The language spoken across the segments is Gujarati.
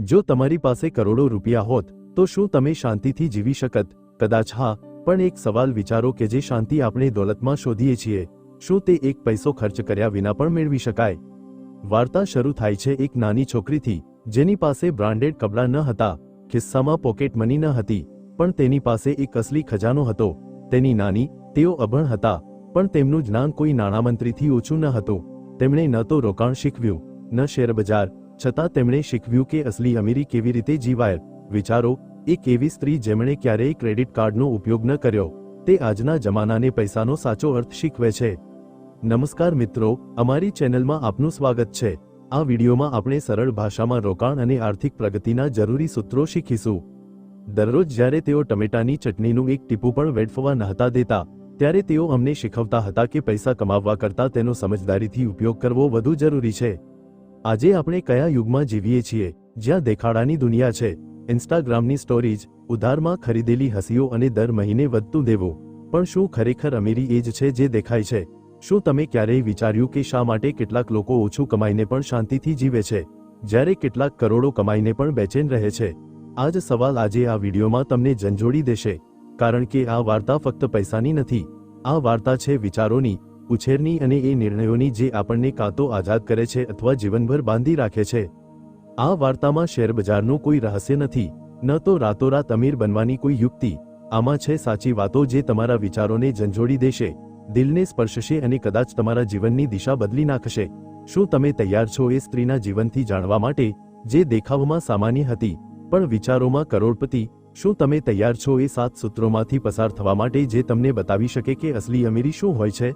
જો તમારી પાસે કરોડો રૂપિયા હોત, તો શું તમે શાંતિથી જીવી શકત? કદાચ હા, પણ એક સવાલ વિચારો કે જે શાંતિ આપણે દોલતમાં શોધીએ છીએ. શું તે એક પૈસો ખર્ચ કર્યા વિના પણ મેળવી શકાય? વાર્તા શરૂ થાય છે એક નાની છોકરીથી, જેની પાસે બ્રાન્ડેડ કપડાં ન હતા, ખિસ્સામાં પોકેટ મની ન હતી, પણ તેની પાસે એક અસલી ખજાનો હતો. તેની નાની, તેઓ અભણ હતા, પણ તેમનું જ્ઞાન કોઈ નાણામંત્રીથી ઓછું ન હતું. તેમણે ન તો રોકાણ શીખવ્યું, ન શેરબજાર છતાં તેમણે શીખવ્યું કે અસલી અમીરી કેવી રીતે જીવાય. વિચારો એક એવી સ્ત્રી જેમણે ક્યારેય ક્રેડિટ કાર્ડનો ઉપયોગ ન કર્યો. તે આજના જમાનાને પૈસાનો સાચો અર્થ શીખવે છે. નમસ્કાર મિત્રો, અમારી ચેનલમાં આપનું સ્વાગત છે. આ વિડીયોમાં આપણે સરળ ભાષામાં રોકાણ અને આર્થિક પ્રગતિના જરૂરી સૂત્રો શીખીશું. દરરોજ જ્યારે તેઓ ટમેટાની ચટણીનું એક ટીપું પણ વેડફવા નહોતા દેતા, ત્યારે તેઓ અમને શીખવતા હતા કે પૈસા કમાવવા કરતાં તેનો સમજદારીથી ઉપયોગ કરવો વધુ જરૂરી છે. આજે આપણે કયા યુગમાં જીવીએ છીએ? જ્યાં દેખાડાની દુનિયા છે. ઇન્સ્ટાગ્રામની સ્ટોરીજ ઉધારમાં ખરીદેલી હસીઓ અને દર મહિને વધતું દેવું. પણ શું ખરેખર અમીરી એ જ છે જે દેખાય છે? શું તમે ક્યારેય વિચાર્યું કે શા માટે કેટલાક લોકો ઓછું કમાઈને પણ શાંતિથી જીવે છે? જ્યારે કેટલાક કરોડો કમાઈને પણ બેચેન રહે છે. આ જ સવાલ આજે આ વિડીયોમાં તમને ઝંઝોડી દેશે. કારણ કે આ વાર્તા ફક્ત પૈસાની નથી. આ વાર્તા છે વિચારોની. ઉછેરની અને એ નિર્ણયોની જે આપણને કાં તો આઝાદ કરે છે અથવા જીવનભર બાંધી રાખે છે. આ વાર્તામાં શેરબજારનું કોઈ રહસ્ય નથી. ન તો રાતોરાત અમીર બનવાની કોઈ યુક્તિ. આમાં છે સાચી વાતો જે તમારા વિચારોને ઝંઝોડી દેશે. દિલને સ્પર્શશે અને કદાચ તમારા જીવનની દિશા બદલી નાખશે. શું તમે તૈયાર છો એ સ્ત્રીના જીવનથી જાણવા માટે? જે દેખાવમાં સામાન્ય હતી, પણ વિચારોમાં કરોડપતિ. શું તમે તૈયાર છો એ સાત સૂત્રોમાંથી પસાર થવા માટે જે તમને બતાવી શકે કે અસલી અમીરી શું હોય છે?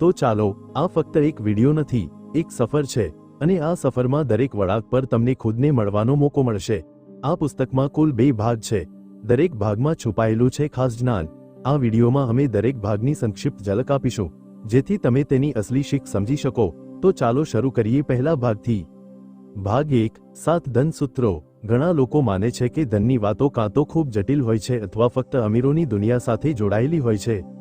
તો ચાલો, આ ફક્ત એક વીડિયો નથી, એક સફર છે, અને આ સફરમાં દરેક વળાંક પર તમને ખુદને મળવાનો મોકો મળશે. આ પુસ્તકમાં કુલ બે ભાગ છે. દરેક ભાગમાં છુપાયેલું છે ખાસ જ્ઞાન. આ વિડીયોમાં અમે દરેક ભાગની સંક્ષિપ્ત ઝલક આપીશું. જેથી તમે તેની અસલી શીખ સમજી શકો. તો ચાલો શરૂ કરીએ પહેલા ભાગથી. ભાગ એક, સાત ધન સૂત્રો. ઘણા લોકો માને છે કે ધનની વાતો કાં તો ખૂબ જટિલ હોય છે અથવા ફક્ત અમીરોની દુનિયા સાથે જોડાયેલી હોય છે.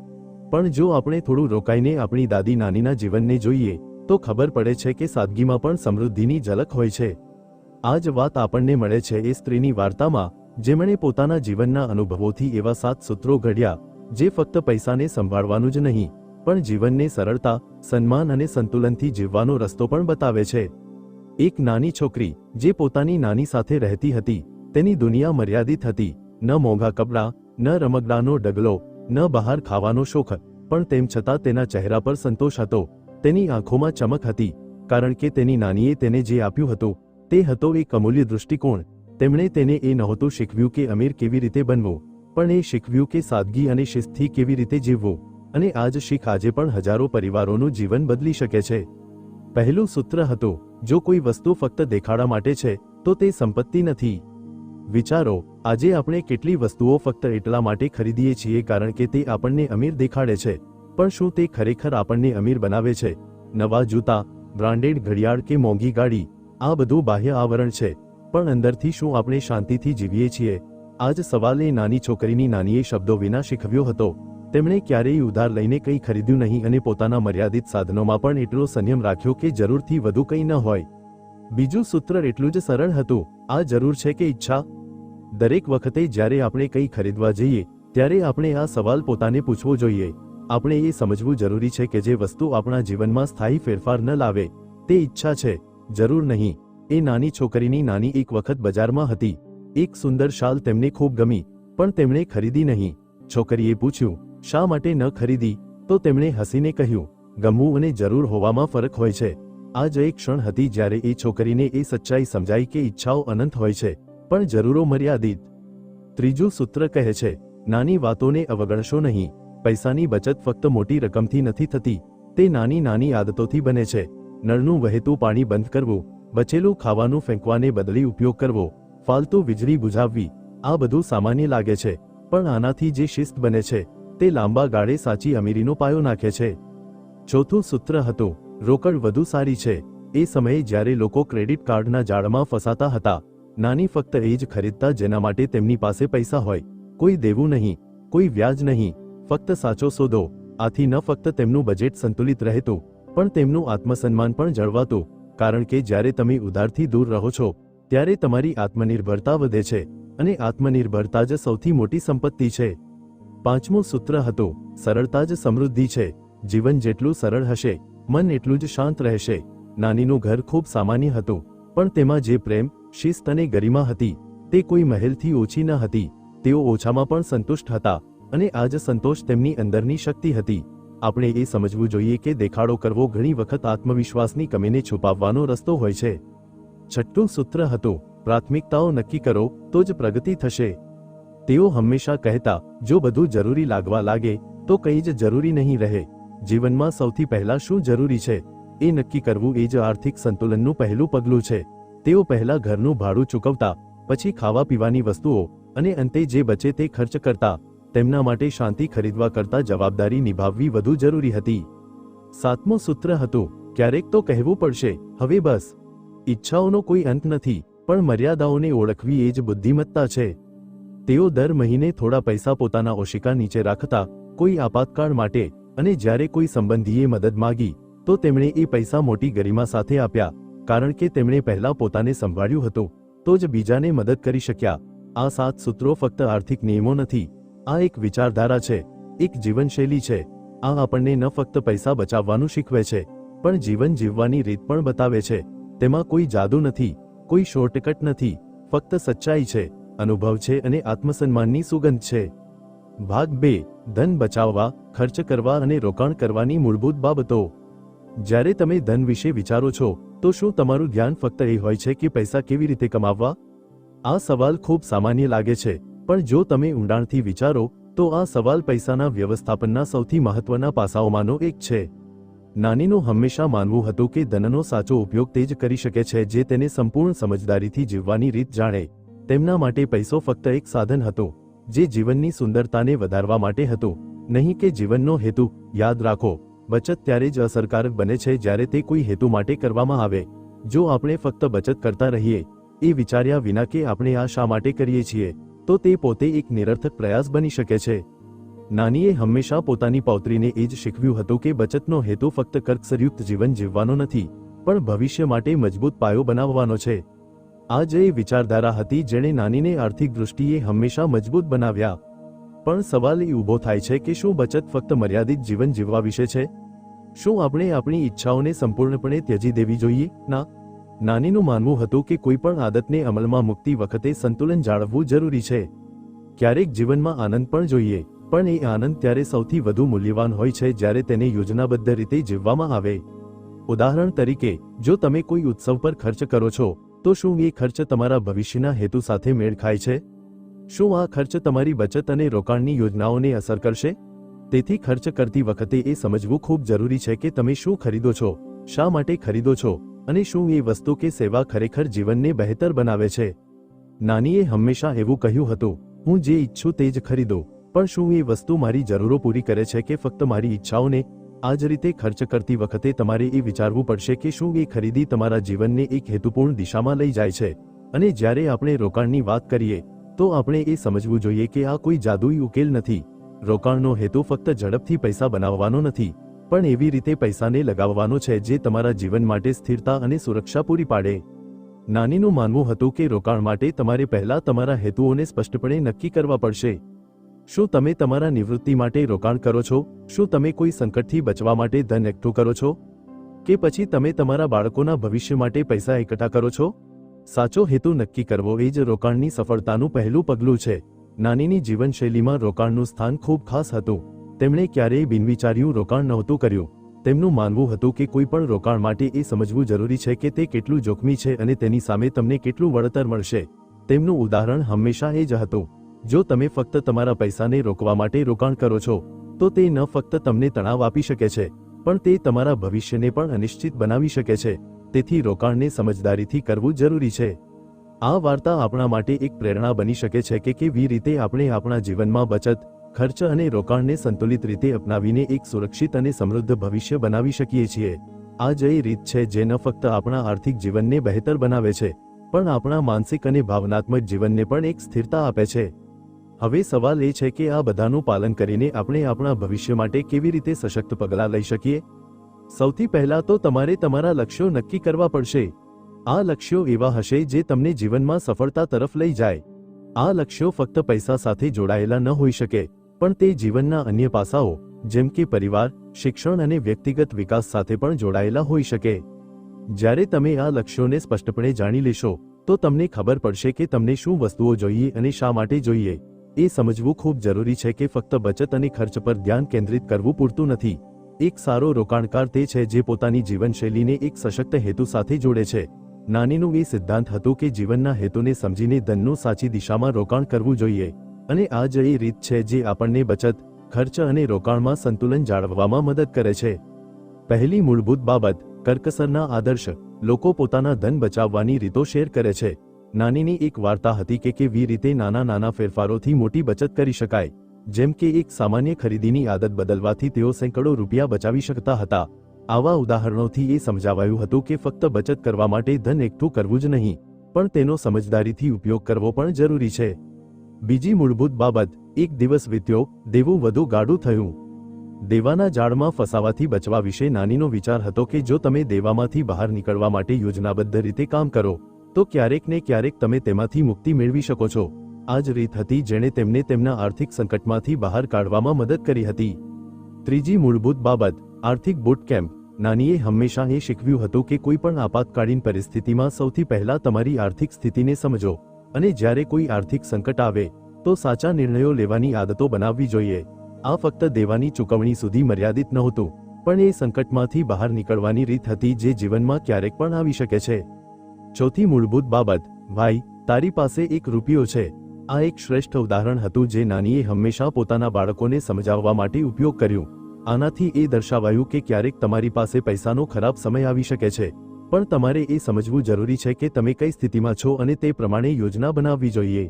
પણ જો આપણે થોડું રોકાઈને આપણી દાદી નાનીના જીવનને જોઈએ, તો ખબર પડે છે કે સાદગીમાં પણ સમૃદ્ધિની ઝલક હોય છે. આ જ વાત આપણને મળે છે એ સ્ત્રીની વાર્તામાં, જેમણે પોતાના જીવનના અનુભવોથી એવા સાત સૂત્રો ઘડ્યા, જે ફક્ત પૈસાને સંભાળવાનું જ નહીં, પણ જીવનને સરળતા, સન્માન અને સંતુલનથી જીવવાનો રસ્તો પણ બતાવે છે. એક નાની છોકરી, જે પોતાની નાની સાથે રહેતી હતી, તેની દુનિયા મર્યાદિત હતી, ન મોંઘા કપડાં, ન રમકડાનો ડગલો ન બહાર ખાવાનો શોખ, પણ તેમ છતાં તેના ચહેરા પર સંતોષ હતો. તેની આંખોમાં ચમક હતી, કારણ કે તેની નાનીએ તેને જે આપ્યું હતું, તે હતો એક અમૂલ્ય દૃષ્ટિકોણ. તેમણે તેને એ નહોતું શીખવ્યું કે અમીર કેવી રીતે બનવું, પણ એ શીખવ્યું કે સાદગી અને શિસ્તથી કેવી રીતે જીવવું, અને આ જ શીખ આજે પણ હજારો પરિવારોનું જીવન બદલી શકે છે. પહેલું સૂત્ર હતું, જો કોઈ વસ્તુ ફક્ત દેખાડા માટે છે, તો તે સંપત્તિ નથી. વિચારો આજે આપણે કેટલી વસ્તુઓ ફક્ત એટલા માટે ખરીદીએ છીએ કારણ કે તે આપણને અમીર દેખાડે છે. પણ શું તે ખરેખર આપણને અમીર બનાવે છે? નવા જૂતા, બ્રાન્ડેડ ઘડિયાળ કે મોંઘી ગાડી, આ બધું બાહ્ય આવરણ છે. પણ અંદરથી શું આપણે શાંતિથી જીવીએ છીએ? આજ સવાલે નાની છોકરીની નાનીએ શબ્દો વિના શીખવ્યો હતો. તેમણે ક્યારેય ઉધાર લઈને કંઈ ખરીદ્યું નહીં અને પોતાના મર્યાદિત સાધનોમાં પણ એટલો સંયમ રાખ્યો કે જરૂરથી વધુ કંઈ ન હોય. બીજું સૂત્ર એટલું જ સરળ હતું. આ જરૂર છે કે ઈચ્છા દરેક વખતે જ્યારે આપણે કંઈ ખરીદવા જઈએ, ત્યારે આપણે આ સવાલ પોતાને પૂછવો જોઈએ. આપણે એ સમજવું જરૂરી છે કે જે વસ્તુ આપણા જીવનમાં સ્થાયી ફેરફાર ન લાવે, તે ઈચ્છા છે, જરૂર નહીં. એ નાની છોકરીની નાની એક વખત બજારમાં હતી. એક સુંદર શાલ તેમને ખૂબ ગમી, પણ તેમણે ખરીદી નહીં. છોકરીએ પૂછ્યું, શા માટે ન ખરીદી? તો તેમણે હસીને કહ્યું, ગમવું અને જરૂર હોવામાં ફરક હોય છે. આ જ એક ક્ષણ હતી જ્યારે એ છોકરીને એ સચ્ચાઈ સમજાઈ કે ઈચ્છાઓ અનંત હોય છે. પણ જરૂરો મર્યાદિત. ત્રીજું સૂત્ર કહે છે, નાની વાતોને અવગણશો નહીં, પૈસાની બચત ફક્ત મોટી રકમથી નથી થતી, તે નાની નાની આદતોથી બને છે. નળનું વહેતું પાણી બંધ કરવું, બચેલું ખાવાનું ફેંકવાને બદલી ઉપયોગ કરવો, ફાલતુ વીજળી બુઝાવવી, આ બધું સામાન્ય લાગે છે, પણ આનાથી જે શિસ્ત બને છે, તે લાંબા ગાળે સાચી અમીરીનો પાયો નાખે છે. ચોથું સૂત્ર હતું, રોકડ વધુ સારી છે, એ સમયે જ્યારે લોકો ક્રેડિટ કાર્ડના જાળમાં ફસાતા હતા નાની ફક્ત એ જ ખરીદતા જેના માટે તેમની પાસે પૈસા હોય. કોઈ દેવું નહીં, કોઈ વ્યાજ નહીં, ફક્ત સાચો સોદો, આથી ન ફક્ત તેમનું બજેટ સંતુલિત રહેતું, પણ તેમનું આત્મસન્માન પણ જળવાતું, કારણ કે જ્યારે તમે ઉધારથી દૂર રહો છો, ત્યારે તમારી આત્મનિર્ભરતા વધે છે, અને આત્મનિર્ભરતા જ સૌથી મોટી સંપત્તિ છે. પાંચમું સૂત્ર હતું, સરળતા જ સમૃદ્ધિ છે, જીવન જેટલું સરળ હશે, મન એટલું જ શાંત રહેશે. નાનીનું ઘર ખૂબ સામાન્ય હતું, પણ તેમાં જે પ્રેમ શિસ્ત અને ગરિમા હતી. તે કોઈ મહેલથી ઓછી ન હતી. તેઓ ઓછામાં પણ સંતુષ્ટ હતા અને આ જ સંતોષ તેમની અંદરની શક્તિ હતી. આપણે એ સમજવું જોઈએ કે દેખાડો કરવો ઘણી વખત આત્મવિશ્વાસની કમીને છુપાવવાનો રસ્તો હોય છે. છઠ્ઠું સૂત્ર હતું, પ્રાથમિકતાઓ નક્કી કરો તો જ પ્રગતિ થશે. તેઓ હંમેશા કહેતા, જો બધું જરૂરી લાગવા લાગે, તો કંઈ જ જરૂરી નહીં રહે. જીવનમાં સૌથી પહેલા શું જરૂરી છે? એ નક્કી કરવું એ જ આર્થિક સંતુલનનું પહેલું પગલું છે. તેઓ પહેલા ઘરનું ભાડું ચૂકવતા, પછી ખાવા પીવાની વસ્તુઓ અને અંતે જે બચે તે ખર્ચ કરતા, તેમના માટે શાંતિ ખરીદવા કરતા જવાબદારી નિભાવવી વધુ જરૂરી હતી. સાતમો સૂત્ર હતું, ક્યારેક તો કહેવું પડશે, હવે બસ. ઈચ્છાઓનો કોઈ અંત નથી, પણ મર્યાદાઓને ઓળખવી એ જ બુદ્ધિમત્તા છે. તેઓ દર મહિને થોડા પૈસા પોતાના ઓશિકા નીચે રાખતા, કોઈ આપાતકાળ માટે અને જ્યારે કોઈ સંબંધીએ મદદ માગી, તો તેમણે એ પૈસા મોટી ગરિમા સાથે આપ્યા. કારણ કે તેમણે પહેલા પોતાને સંભાળ્યું હતું, તો જ બીજાને મદદ કરી શક્યા. આ સાત સૂત્રો ફક્ત આર્થિક નિયમો નથી, આ એક વિચારધારા છે, એક જીવનશૈલી છે. આ આપણને ન ફક્ત પૈસા બચાવવાનું શીખવે છે, પણ જીવન જીવવાની રીત પણ બતાવે છે. તેમાં કોઈ જાદુ નથી, કોઈ શોર્ટકટ નથી, ફક્ત સચ્ચાઈ છે, અનુભવ છે અને આત્મસન્માનની સુગંધ છે. ભાગ બે, ધન બચાવવા, ખર્ચ કરવા અને રોકાણ કરવાની મૂળભૂત બાબતો. જ્યારે તમે ધન વિશે વિચારો છો તો શું તમારું ધ્યાન ફક્ત એ હોય છે કે પૈસા કેવી રીતે કમાવવા? આ સવાલ ખૂબ સામાન્ય લાગે છે, પણ જો તમે ઊંડાણથી વિચારો, તો આ સવાલ પૈસાના વ્યવસ્થાપનના સૌથી મહત્વના પાસાઓમાંનો એક છે. નાનીનું હંમેશા માનવું હતું કે ધનનો સાચો ઉપયોગ તે જ કરી શકે છે જે તેને સંપૂર્ણ સમજદારીથી જીવવાની રીત જાણે. તેમના માટે પૈસો ફક્ત એક સાધન હતો, જે જીવનની સુંદરતાને વધારવા માટે હતું. નહીં કે જીવનનો હેતુ, યાદ રાખો. બચત ત્યારે જ અસરકારક બને છે જ્યારે તે કોઈ હેતુ માટે કરવામાં આવે. જો આપણે ફક્ત બચત કરતા રહીએ, એ વિચાર્યા વિના કે આપણે આ શા માટે કરીએ છીએ, તો તે પોતે એક નિરર્થક પ્રયાસ બની શકે છે. નાનીએ હંમેશા પોતાની પૌત્રીને એ જ શીખવ્યું હતું કે બચતનો હેતુ ફક્ત કર્કસરયુક્ત જીવન જીવવાનો નથી, પણ ભવિષ્ય માટે મજબૂત પાયો બનાવવાનો છે. આ જ એ વિચારધારા હતી જેણે નાનીને આર્થિક દૃષ્ટિએ હંમેશા મજબૂત બનાવ્યા. પણ સવાલ એ ઊભો થાય છે કે શું બચત ફક્ત મર્યાદિત જીવન જીવવા વિશે છે? શું આપણે આપણી ઈચ્છાઓને સંપૂર્ણપણે ત્યજી દેવી જોઈએ? ના. નાનીનું માનવું હતું કે કોઈ પણ આદતને અમલમાં મૂકતી વખતે સંતુલન જાળવવું જરૂરી છે. ક્યારેક જીવનમાં આનંદ પણ જોઈએ, પણ એ આનંદ ત્યારે સૌથી વધુ મૂલ્યવાન હોય છે જ્યારે તેને યોજનાબદ્ધ રીતે જીવવામાં આવે. ઉદાહરણ તરીકે, જો તમે કોઈ ઉત્સવ પર ખર્ચ કરો છો, તો શું એ ખર્ચ તમારા ભવિષ્યના હેતુ સાથે મેળ ખાય છે? શું આ ખર્ચ તમારી બચત અને રોકાણની યોજનાઓને અસર કરશે? તેથી ખર્ચ કરતી વખતે એ સમજવું ખૂબ જરૂરી છે કે તમે શું ખરીદો છો, શા માટે ખરીદો છો, અને શું એ વસ્તુ કે સેવા ખરેખર જીવનને બહેતર બનાવે છે. નાનીએ હંમેશા એવું કહ્યું હતું, હું જે ઈચ્છું તે જ ખરીદો, પણ શું એ વસ્તુ મારી જરૂરો પૂરી કરે છે કે ફક્ત મારી ઈચ્છાઓને? આ જ રીતે ખર્ચ કરતી વખતે તમારે એ વિચારવું પડશે કે શું એ ખરીદી તમારા જીવનને એક હેતુપૂર્ણ દિશામાં લઈ જાય છે. અને જ્યારે આપણે રોકાણની વાત કરીએ તો આપણે એ સમજવું જોઈએ કે આ કોઈ જાદુઈ ઉકેલ નથી. રોકાણનો હેતુ ફક્ત ઝડપથી પૈસા બનાવવાનો નથી, પણ એવી રીતે પૈસાને લગાવવાનો છે જે તમારા જીવન માટે સ્થિરતા અને સુરક્ષા પૂરી પાડે. નાનીનું માનવું હતું કે રોકાણ માટે તમારે પહેલા તમારા હેતુઓને સ્પષ્ટપણે નક્કી કરવા પડશે. શું તમે તમારા નિવૃત્તિ માટે રોકાણ કરો છો? શું તમે કોઈ સંકટથી બચવા માટે ધન એકઠું કરો છો? કે પછી તમે તમારા બાળકોના ભવિષ્ય માટે પૈસા એકઠા કરો છો? સાચો હેતુ નક્કી કરવો એ જ રોકાણની સફળતાનું પહેલું પગલું છે. નાનીની જીવનશૈલીમાં રોકાણનું સ્થાન ખૂબ ખાસ હતું. તેમણે ક્યારેય બિનવિચાર્યું રોકાણ નહોતું કર્યું. તેમનું માનવું હતું કે કોઈ પણ રોકાણ માટે એ સમજવું જરૂરી છે કે તે કેટલું જોખમી છે અને તેની સામે તમને કેટલું વળતર મળશે. તેમનું ઉદાહરણ હંમેશા એ જ હતું. જો તમે ફક્ત તમારા પૈસાને રોકવા માટે રોકાણ કરો છો, તો તે ન ફક્ત તમને તણાવ આપી શકે છે, પણ તે તમારા ભવિષ્યને પણ અનિશ્ચિત બનાવી શકે છે. તેથી રોકાણને સમજદારીથી કરવું જરૂરી છે. આ વાર્તા આપણા માટે એક પ્રેરણા બની શકે છે કે કેવી રીતે આપણે આપણા જીવનમાં બચત, ખર્ચ અને રોકાણને સંતુલિત રીતે અપનાવીને એક સુરક્ષિત અને સમૃદ્ધ ભવિષ્ય બનાવી શકીએ છીએ. આ જ એ રીત છે જે ન ફક્ત આપણા આર્થિક જીવનને બહેતર બનાવે છે, પણ આપણા માનસિક અને ભાવનાત્મક જીવનને પણ એક સ્થિરતા આપે છે. હવે સવાલ એ છે કે આ બધાનું પાલન કરીને આપણે આપણા ભવિષ્ય માટે કેવી રીતે સશક્ત પગલાં લઈ શકીએ? સૌથી પહેલા તો તમારે તમારા લક્ષ્યો નક્કી કરવા પડશે. આ લક્ષ્યો એવા હશે જે તમને જીવનમાં સફળતા તરફ લઈ જાય. આ લક્ષ્યો ફક્ત પૈસા સાથે જોડાયેલા ન હોઈ શકે, પણ તે જીવનના અન્ય પાસાઓ, જેમ કે પરિવાર, શિક્ષણ અને વ્યક્તિગત વિકાસ સાથે પણ જોડાયેલા હોઈ શકે. જ્યારે તમે આ લક્ષ્યોને સ્પષ્ટપણે જાણી લેશો, તો તમને ખબર પડશે કે તમને શું વસ્તુઓ જોઈએ અને શા માટે જોઈએ. એ સમજવું ખૂબ જરૂરી છે કે ફક્ત બચત અને ખર્ચ પર ધ્યાન કેન્દ્રિત કરવું પૂરતું નથી. એક સારો રોકાણકાર તે છે જે પોતાની જીવનશૈલીને એક સશક્ત હેતુ સાથે જોડે છે. નાનીનું એ સિદ્ધાંત હતું કે જીવનના હેતુને સમજીને ધનનું સાચી દિશામાં રોકાણ કરવું જોઈએ. અને આ જ એ રીત છે જે આપણને બચત, ખર્ચ અને રોકાણમાં સંતુલન જાળવવામાં મદદ કરે છે. પહેલી મૂળભૂત બાબત, કરકસરના આદર્શ, લોકો પોતાના ધન બચાવવાની રીતો શેર કરે છે. નાનીની એક વાર્તા હતી કે કેવી રીતે નાના નાના ફેરફારોથી મોટી બચત કરી શકાય. જેમ કે એક સામાન્ય ખરીદીની આદત બદલવાથી તેઓ સેંકડો રૂપિયા બચાવી શકતા હતા. આવા ઉદાહરણોથી એ સમજાવાયું હતું કે ફક્ત બચત કરવા માટે ધન એકઠું કરવું જ નહીં, પણ તેનો સમજદારીથી ઉપયોગ કરવો પણ જરૂરી છે. બીજી મૂળભૂત બાબત, એક દિવસ વીત્યો, દેવું વધુ ગાઢું થયું. દેવાના જાળમાં ફસાવાથી બચવા વિશે નાનીનો વિચાર હતો કે જો તમે દેવામાંથી બહાર નીકળવા માટે યોજનાબદ્ધ રીતે કામ કરો, તો ક્યારેક ને ક્યારેક તમે તેમાંથી મુક્તિ મેળવી શકો છો. આ જ રીત હતી જેણે તેમને તેમના આર્થિક સંકટમાંથી બહાર કાઢવામાં મદદ કરી હતી. ત્રીજી મૂળભૂત બાબત, આર્થિક બુટ કેમ્પ નાનીએ હંમેશા એ શીખવ્યું હતું કે કોઈ પણ આપાતકાલીન પરિસ્થિતિમાં સૌથી પહેલા તમારી આર્થિક સ્થિતિને સમજો અને જ્યારે કોઈ આર્થિક સંકટ આવે, તો સાચા નિર્ણયો લેવાની આદતો બનાવવી જોઈએ. આ ફક્ત દેવાની ચૂકવણી સુધી મર્યાદિત નહોતું, પણ એ સંકટમાંથી બહાર નીકળવાની રીત હતી જે જીવનમાં ક્યારેક પણ આવી શકે છે. ચોથી મૂળભૂત બાબત, ભાઈ, તારી પાસે એક રૂપિયો છે. આ એક શ્રેષ્ઠ ઉદાહરણ હતું જે નાનીએ હંમેશા પોતાના બાળકોને સમજાવવા માટે ઉપયોગ કર્યું. આનાથી એ દર્શાવાયું કે ક્યારેક તમારી પાસે પૈસાનો ખરાબ સમય આવી શકે છે. પણ તમારે એ સમજવું જરૂરી છે કે તમે કઈ સ્થિતિમાં છો અને તે પ્રમાણે યોજના બનાવવી જોઈએ.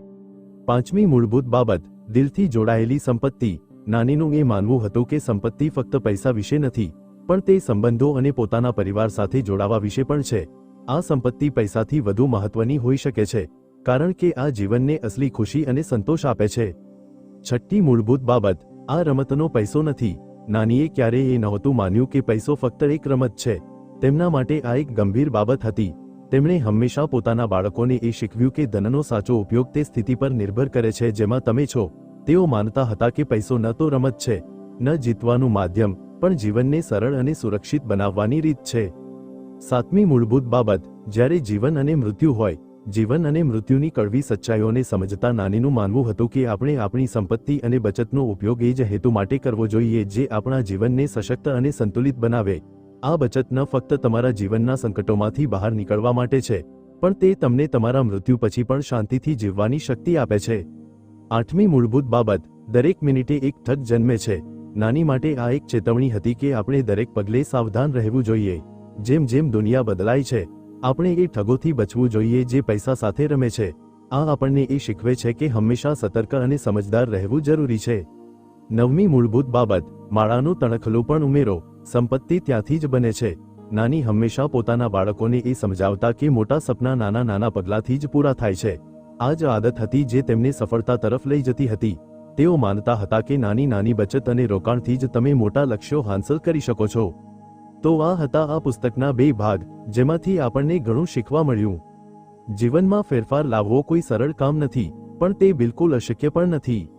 પાંચમી મૂળભૂત બાબત, દિલથી જોડાયેલી સંપત્તિ. નાનીનું એ માનવું હતું કે સંપત્તિ ફક્ત પૈસા વિશે નથી, પણ તે સંબંધો અને પોતાના પરિવાર સાથે જોડાવા વિશે પણ છે. આ સંપત્તિ પૈસાથી વધુ મહત્વની હોઈ શકે છે. કારણ કે આ જીવનને અસલી ખુશી અને સંતોષ આપે છે. છઠ્ઠી મૂળભૂત બાબત, આ રમતનો પૈસો નથી. નાનીએ ક્યારેય એ નહોતું માન્યું કે પૈસો ફક્ત એક રમત છે. તેમના માટે આ એક ગંભીર બાબત હતી. તેમણે હંમેશા પોતાના બાળકોને એ શીખવ્યું કે ધનનો સાચો ઉપયોગ તે સ્થિતિ પર નિર્ભર કરે છે જેમાં તમે છો. તેઓ માનતા હતા કે પૈસો ન તો રમત છે, ન જીતવાનું માધ્યમ, પણ જીવનને સરળ અને સુરક્ષિત બનાવવાની રીત છે. સાતમી મૂળભૂત બાબત, જ્યારે જીવન અને મૃત્યુ હોય જીવન અને મૃત્યુની કડવી સચ્ચાઈઓને સમજતા નાનીનું માનવું હતું કે આપણે આપણી સંપત્તિ અને બચતનો ઉપયોગ એ જ હેતુ માટે કરવો જોઈએ જે આપણા જીવનને સશક્ત અને સંતુલિત બનાવે. આ બચત ન ફક્ત તમારા જીવનના સંકટોમાંથી બહાર નીકળવા માટે છે, પણ તે તમને તમારા મૃત્યુ પછી પણ શાંતિથી જીવવાની શક્તિ આપે છે. આઠમી મૂળભૂત બાબત, દરેક મિનિટે એક ઠગ જન્મે છે. નાની માટે આ એક ચેતવણી હતી કે આપણે દરેક પગલે સાવધાન રહેવું જોઈએ. જેમ જેમ દુનિયા બદલાય છે આપણે એ ઠગોથી બચવું જોઈએ જે પૈસા સાથે રમે છે. આ આપણને એ શીખવે છે કે હંમેશા સતર્ક અને સમજદાર રહેવું જરૂરી છે. નવમી મૂળભૂત બાબત, માળાનું તણખલું પણ ઉમેરો. સંપત્તિ ત્યાંથી જ બને છે. નાની હંમેશા પોતાના બાળકોને એ સમજાવતા કે મોટા સપના નાના નાના પગલાંથી જ પૂરા થાય છે. આ જ આદત હતી જે તેમને સફળતા તરફ લઈ જતી હતી. તેઓ માનતા હતા કે નાની નાની બચત અને રોકાણથી જ તમે મોટા લક્ષ્યો હાંસલ કરી શકો છો. તો આ હતા આ પુસ્તકના બે ભાગ, જેમાંથી આપણને ઘણું શીખવા મળ્યું. જીવનમાં ફેરફાર લાવવો કોઈ સરળ કામ નથી, પણ તે બિલકુલ અશક્ય પણ નથી.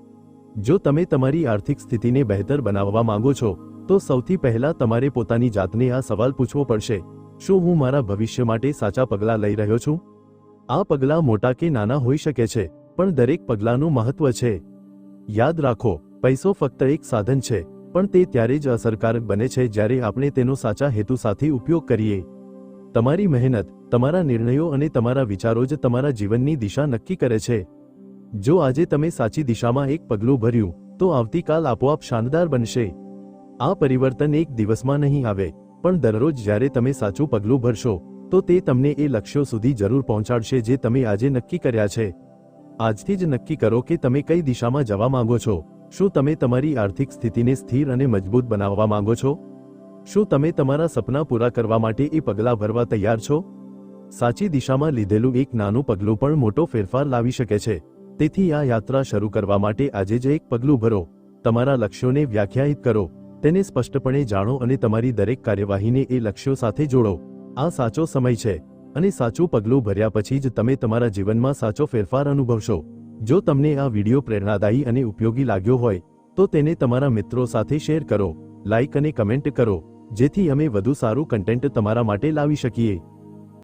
જો તમે તમારી આર્થિક સ્થિતિને બહેતર બનાવવા માંગો છો, તો સૌથી પહેલા તમારે પોતાની જાતને આ સવાલ પૂછવો પડશે, શું હું મારા ભવિષ્ય માટે સાચા પગલાં લઈ રહ્યો છું? આ પગલાં મોટા કે નાના હોઈ શકે છે, પણ દરેક પગલાંનું મહત્વ છે. યાદ રાખો, પૈસો ફક્ત એક સાધન છે પણ તે ત્યારે જ અસરકારક બને છે જ્યારે આપણે તેનો સાચા હેતુ સાથે ઉપયોગ કરીએ. તમારી મહેનત, તમારા નિર્ણયો અને તમારા વિચારો જ તમારા જીવનની દિશા નક્કી કરે છે. જો આજે તમે સાચી દિશામાં એક પગલું ભર્યું, તો આવતીકાલ આપોઆપ શાનદાર બનશે. આ પરિવર્તન એક દિવસમાં નહીં આવે, પણ દરરોજ જ્યારે તમે સાચું પગલું ભરશો, તો તે તમને એ લક્ષ્યો સુધી જરૂર પહોંચાડશે જે તમે આજે નક્કી કર્યા છે. આજથી જ નક્કી કરો કે તમે કઈ દિશામાં જવા માંગો છો. શું તમે તમારી આર્થિક સ્થિતિને સ્થિર અને મજબૂત બનાવવા માંગો છો? શું તમે તમારા સપના પૂરા કરવા માટે એ પગલાં ભરવા તૈયાર છો? સાચી દિશામાં લીધેલું એક નાનું પગલું પણ મોટો ફેરફાર લાવી શકે છે. તેથી આ યાત્રા શરૂ કરવા માટે આજે જ એક પગલું ભરો. તમારા લક્ષ્યોને વ્યાખ્યાયિત કરો. તેને સ્પષ્ટપણે જાણો અને તમારી દરેક કાર્યવાહીને એ લક્ષ્યો સાથે જોડો. આ સાચો સમય છે અને સાચું પગલું ભર્યા પછી જ તમે તમારા જીવનમાં સાચો ફેરફાર અનુભવશો. જો તમને આ વીડિયો પ્રેરણાદાયી અને ઉપયોગી લાગ્યો હોય, તો તેને તમારા મિત્રો સાથે શેર કરો લાઇક અને કમેન્ટ કરો, જેથી અમે વધુ સારું કન્ટેન્ટ તમારા માટે લાવી શકીએ.